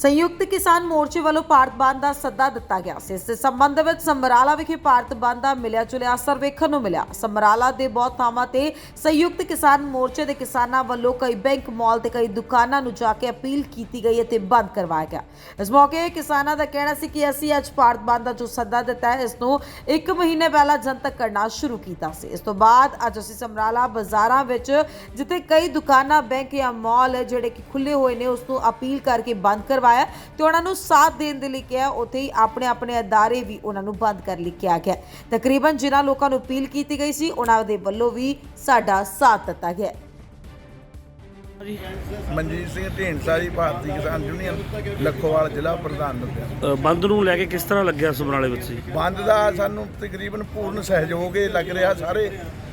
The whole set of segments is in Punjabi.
ਸੰਯੁਕਤ ਕਿਸਾਨ ਮੋਰਚੇ ਵੱਲੋਂ ਭਾਰਤ ਬੰਦ ਦਾ ਸੱਦਾ ਦਿੱਤਾ ਗਿਆ ਸੀ। ਇਸ ਦੇ ਸੰਬੰਧ ਵਿੱਚ ਸਮਰਾਲਾ ਵਿਖੇ ਭਾਰਤ ਬੰਦ ਦਾ ਮਿਲਿਆ ਜੁਲਿਆ ਅਸਰ ਵੇਖਣ ਨੂੰ ਮਿਲਿਆ। ਸਮਰਾਲਾ ਦੇ ਬਹੁਤ ਥਾਵਾਂ ਤੇ ਸੰਯੁਕਤ ਕਿਸਾਨ ਮੋਰਚੇ ਦੇ ਕਿਸਾਨਾਂ ਵੱਲੋਂ ਕਈ ਬੈਂਕ ਮਾਲ ਤੇ ਕਈ ਦੁਕਾਨਾਂ ਨੂੰ ਜਾ ਕੇ ਅਪੀਲ ਕੀਤੀ ਗਈ ਅਤੇ ਬੰਦ ਕਰਵਾਇਆ ਗਿਆ। ਇਸ ਮੌਕੇ ਕਿਸਾਨਾਂ ਦਾ ਕਹਿਣਾ ਸੀ ਕਿ ਅਸੀਂ ਅੱਜ ਭਾਰਤ ਬੰਦ ਦਾ ਜੋ ਸੱਦਾ ਦਿੱਤਾ ਹੈ, ਇਸ ਨੂੰ ਇੱਕ ਮਹੀਨੇ ਪਹਿਲਾਂ ਜਨਤਕ ਕਰਨਾ ਸ਼ੁਰੂ ਕੀਤਾ ਸੀ। ਇਸ ਤੋਂ ਬਾਅਦ ਅੱਜ ਅਸੀਂ ਸਮਰਾਲਾ ਬਾਜ਼ਾਰਾਂ ਵਿੱਚ, ਜਿੱਥੇ ਕਈ ਦੁਕਾਨਾਂ, ਬੈਂਕ ਜਾਂ ਮਾਲ ਜਿਹੜੇ ਕਿ ਖੁੱਲੇ ਹੋਏ ਨੇ, ਉਸ ਨੂੰ ਅਪੀਲ ਕਰਕੇ ਬੰਦ ਕਰਵਾ ਕਰਵਾਇਆ ਤੇ ਉਹਨਾਂ ਨੂੰ ਸਾਥ ਦੇਣ ਦੇ ਲਈ ਕਿਹਾ, ਉੱਥੇ ਹੀ ਆਪਣੇ ਆਪਣੇ ਅਦਾਰੇ ਵੀ ਉਹਨਾਂ ਨੂੰ ਬੰਦ ਕਰ ਲਈ ਕਿਹਾ ਗਿਆ। ਤਕਰੀਬਨ ਜਿਨ੍ਹਾਂ ਲੋਕਾਂ ਨੂੰ ਅਪੀਲ ਕੀਤੀ ਗਈ ਸੀ, ਉਹਨਾਂ ਦੇ ਵੱਲੋਂ ਵੀ ਸਾਡਾ ਸਾਥ ਦਿੱਤਾ ਗਿਆ। ਮਨਜੀਤ ਸਿੰਘ ਢੀਂਡਸਾ ਜੀ ਭਾਰਤੀ ਕਿਸਾਨ ਯੂਨੀਅਨ ਲੱਖੋਵਾਲ ਜ਼ਿਲ੍ਹਾ ਪ੍ਰਧਾਨ ਅ, ਬੰਦ ਨੂੰ ਲੈ ਕੇ ਕਿਸ ਤਰ੍ਹਾਂ ਲੱਗਿਆ ਸਮਰਾਲੇ ਵਿੱਚ ਜੀ? ਬੰਦ ਦਾ ਸਾਨੂੰ ਤਕਰੀਬਨ ਪੂਰਨ ਸਹਿਯੋਗ ਹੀ ਲੱਗ ਰਿਹਾ। ਸਾਰੇ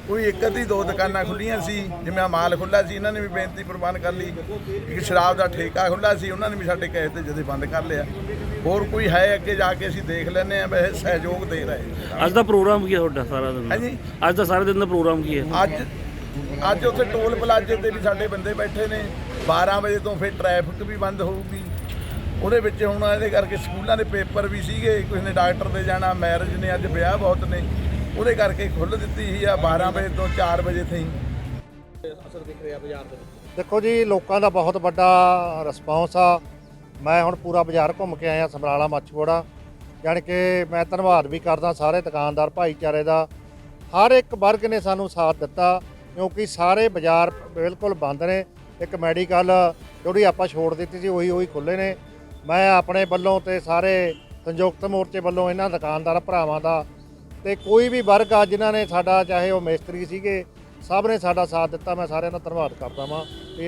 ਕੋਈ ਇੱਕ ਅੱਧੀ ਦੋ ਦੁਕਾਨਾਂ ਖੁੱਲੀਆਂ ਸੀ ਜਿਵੇਂ ਆਹ ਮਾਲ ਖੁੱਲਾ ਸੀ ਇਹਨਾਂ ਨੇ ਵੀ ਬੇਨਤੀ ਪ੍ਰਵਾਨ ਕਰ ਲਈ। ਇੱਕ ਸ਼ਰਾਬ ਦਾ ਠੇਕਾ ਖੁੱਲਾ ਸੀ ਉਹਨਾਂ ਨੇ ਵੀ ਸਾਡੇ ਕਹੇ ਤੇ ਜਦੇ ਬੰਦ ਕਰ ਲਿਆ। ਹੋਰ ਕੋਈ ਹੈ ਅੱਗੇ ਜਾ ਕੇ ਅਸੀਂ ਦੇਖ ਲੈਂਦੇ ਆ ਵੈਸੇ ਸਹਿਯੋਗ ਦੇ ਰਹੇ। ਅੱਜ ਦਾ ਪ੍ਰੋਗਰਾਮ ਕੀ ਹੈ ਤੁਹਾਡਾ ਸਾਰਾ ਦਿਨ ਹਾਂਜੀ। ਅੱਜ ਦਾ ਸਾਰੇ ਦਿਨ ਦਾ ਪ੍ਰੋਗਰਾਮ ਕੀ ਹੈ? ਅੱਜ ਅੱਜ ਉੱਥੇ ਟੋਲ ਪਲਾਜ਼ੇ ਤੇ ਵੀ ਸਾਡੇ ਬੰਦੇ ਬੈਠੇ ਨੇ। 12 ਵਜੇ ਤੋਂ ਫਿਰ ਟ੍ਰੈਫਿਕ ਵੀ ਬੰਦ ਹੋਊਗੀ। ਉਹਦੇ ਵਿੱਚ ਹੁਣ ਇਹਦੇ ਕਰਕੇ ਸਕੂਲਾਂ ਦੇ ਪੇਪਰ ਵੀ ਸੀਗੇ। ਕਿਸੇ ਨੇ ਡਾਕਟਰ ਦੇ ਜਾਣਾ ਮੈਰਿਜ ਨੇ ਅੱਜ ਵਿਆਹ ਬਹੁਤ ਨੇ। ਉਹਦੇ ਕਰਕੇ ਖੁੱਲ੍ਹ ਦਿੱਤੀ ਸੀ ਆ 12 ਵਜੇ ਤੋਂ 4 ਵਜੇ ਤਾਈਂ ਦੇਖੋ ਜੀ ਲੋਕਾਂ ਦਾ ਬਹੁਤ ਵੱਡਾ ਰਿਸਪਾਂਸ ਆ। ਮੈਂ ਹੁਣ ਪੂਰਾ ਬਾਜ਼ਾਰ ਘੁੰਮ ਕੇ ਆਇਆ ਸਮਰਾਲਾ ਮੱਛੂੜਾ ਜਾਣੀ ਕਿ ਮੈਂ ਧੰਨਵਾਦ ਵੀ ਕਰਦਾ ਸਾਰੇ ਦੁਕਾਨਦਾਰ ਭਾਈਚਾਰੇ ਦਾ। ਹਰ ਇੱਕ ਵਰਗ ਨੇ ਸਾਨੂੰ ਸਾਥ ਦਿੱਤਾ। ਕਿਉਂਕਿ ਸਾਰੇ ਬਾਜ਼ਾਰ ਬਿਲਕੁਲ ਬੰਦ ਨੇ। ਇੱਕ ਮੈਡੀਕਲ ਜਿਹੜੀ ਆਪਾਂ ਛੋੜ ਦਿੱਤੀ ਸੀ, ਉਹੀ ਉਹੀ ਖੁੱਲੇ ਨੇ। ਮੈਂ ਆਪਣੇ ਵੱਲੋਂ ਤੇ ਸਾਰੇ ਸੰਯੁਕਤ ਮੋਰਚੇ ਵੱਲੋਂ ਇਹਨਾਂ ਦੁਕਾਨਦਾਰ ਭਰਾਵਾਂ ਦਾ ਤੇ ਕੋਈ ਵੀ ਵਰਗ ਆ, ਜਿਨ੍ਹਾਂ ਨੇ ਸਾਡਾ, ਚਾਹੇ ਉਹ ਮਿਸਤਰੀ ਸੀਗੇ, ਸਭ ਨੇ ਸਾਡਾ ਸਾਥ ਦਿੱਤਾ। ਮੈਂ ਸਾਰਿਆਂ ਦਾ ਧੰਨਵਾਦ ਕਰਦਾ ਵਾਂ ਵੀ